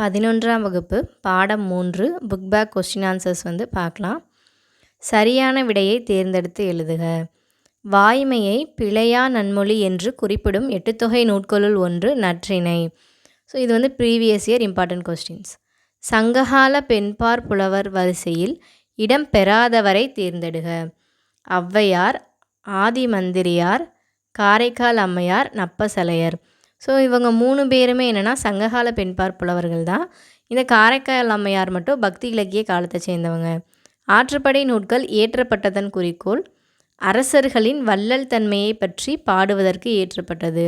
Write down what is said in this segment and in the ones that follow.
பதினொன்றாம் வகுப்பு பாடம் மூன்று புக் பேக் கொஸ்டின் ஆன்சர்ஸ் வந்து பார்க்கலாம். சரியான விடையை தேர்ந்தெடுத்து எழுதுக. வாய்மையை பிழையா நன்மொழி என்று குறிப்பிடும் எட்டுத்தொகை நூட்களுள் ஒன்று நற்றினை ஸோ இது வந்து ப்ரீவியஸ் இயர் இம்பார்ட்டன்ட் கொஸ்டின்ஸ் சங்ககால பெண்பார் புலவர் வரிசையில் இடம் பெறாதவரை தேர்ந்தெடுக. ஔவையார் ஆதிமந்திரியார் காரைக்கால் அம்மையார் நப்பசலையர். ஸோ இவங்க மூணு பேருமே என்னென்னா சங்ககால பெண்பார் புலவர்கள் தான் இந்த காரைக்கால் அம்மையார் மட்டும் பக்தி இலக்கிய காலத்தை சேர்ந்தவங்க. ஆற்றுப்படை நூல்கள் ஏற்றப்பட்டதன் குறிக்கோள் அரசர்களின் வள்ளல் தன்மையை பற்றி பாடுவதற்கு ஏற்றப்பட்டது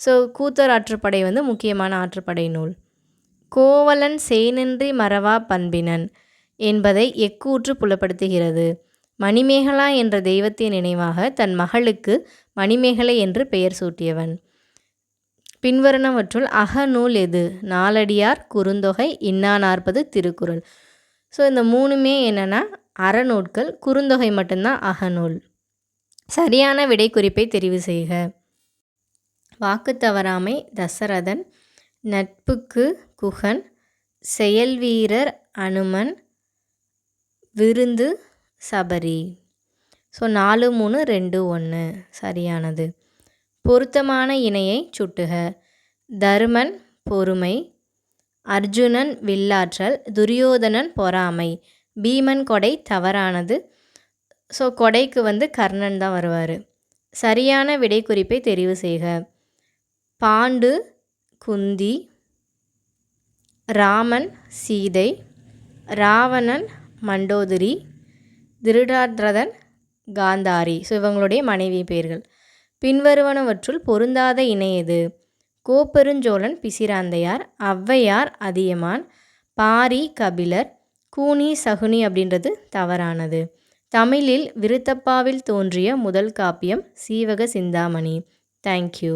ஸோ கூத்தர் ஆற்றுப்படை வந்து முக்கியமான ஆற்றுப்படை நூல். கோவலன் சேனின்றி மறவா பண்பினன் என்பதை எக்கூற்று புலப்படுத்துகிறது. மணிமேகலா என்ற தெய்வத்தின் நினைவாக தன் மகளுக்கு மணிமேகலை என்று பெயர் சூட்டியவன். பின்வருணவற்றுள் அகநூல் எது? நாலடியார் குறுந்தொகை இன்னா நாற்பது திருக்குறள். ஸோ இந்த மூணுமே என்னென்னா அறநூட்கள் குறுந்தொகை மட்டும்தான் அகநூல். சரியான விடை குறிப்பை தெரிவு செய்க. வாக்கு தவறாமை தசரதன் நட்புக்கு குகன் செயல்வீரர் அனுமன் விருந்து சபரி. ஸோ நாலு மூணு ரெண்டு ஒன்று சரியானது. பொருத்தமான இணையை சுட்டுக. தருமன் பொறுமை. அர்ஜுனன் வில்லாற்றல். துரியோதனன் பொறாமை. பீமன் கொடை. தவறானது. ஸோ கொடைக்கு வந்து கர்ணன் தான் வருவார். சரியான விடை குறிப்பை தெரிவு செய்க. பாண்டு குந்தி. ராமன் சீதை. ராவணன் மண்டோதரி. திருடார்திரதன் காந்தாரி. ஸோ இவங்களுடைய மனைவி பெயர்கள் பின்வருவனவற்றுள் பொருந்தாத இணையது கோப்பெருஞ்சோழன் பிசிராந்தையார் ஔவையார் அதியமான் பாரி கபிலர் கூனி சகுனி அப்படின்றது தவறானது. தமிழில் விருத்தப்பாவில் தோன்றிய முதல் காப்பியம் சீவக சிந்தாமணி. தேங்க்யூ